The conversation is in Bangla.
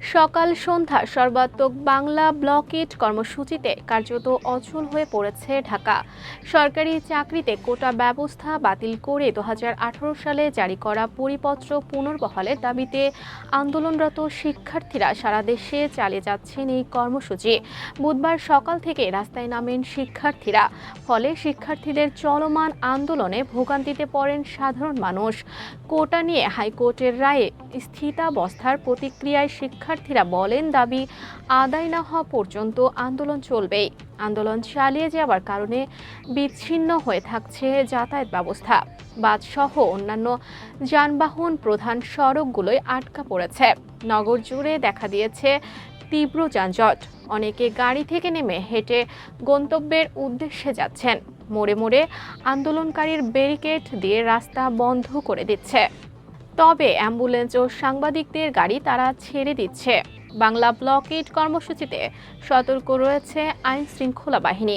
সকাল সন্ধ্যা সর্বাত্মক বাংলা ব্লকেট কর্মসূচিতে কার্যত অচল হয়ে পড়েছে ঢাকা। সরকারি চাকরিতে কোটা ব্যবস্থা বাতিল করে দু হাজার আঠারো সালে জারি করা পরিপত্র পুনর্বহালের দাবিতে আন্দোলনরত শিক্ষার্থীরা সারা দেশে চালিয়ে যাচ্ছেন এই কর্মসূচি। বুধবার সকাল থেকে রাস্তায় নামেন শিক্ষার্থীরা, ফলে শিক্ষার্থীদের চলমান আন্দোলনে ভোগান্তিতে পড়েন সাধারণ মানুষ। কোটা নিয়ে হাইকোর্টের রায়ে স্থিতাবস্থার প্রতিক্রিয়ায় শিক্ষার্থীরা বলেন দাবি, আদায় না হওয়া পর্যন্ত আন্দোলন চলবেই। আন্দোলন চালিয়ে যাওয়ার কারণে বিচ্ছিন্ন হয়ে থাকছে যাতায়াত ব্যবস্থা। বাসসহ অন্যান্য যানবাহন প্রধান সড়কগুলোয় আটকা পড়েছে। নগর জুড়ে দেখা দিয়েছে তীব্র যানজট। অনেকে গাড়ি থেকে নেমে হেঁটে গন্তব্যের উদ্দেশ্যে যাচ্ছেন। মোড়ে মোড়ে আন্দোলনকারীর ব্যারিকেড দিয়ে রাস্তা বন্ধ করে দিচ্ছে। তবে অ্যাম্বুলেন্স ও সাংবাদিকদের গাড়ি তারা ছেড়ে দিচ্ছে। বাংলা ব্লকেট কর্মসূচিতে সতর্ক রয়েছে আইন শৃঙ্খলা বাহিনী।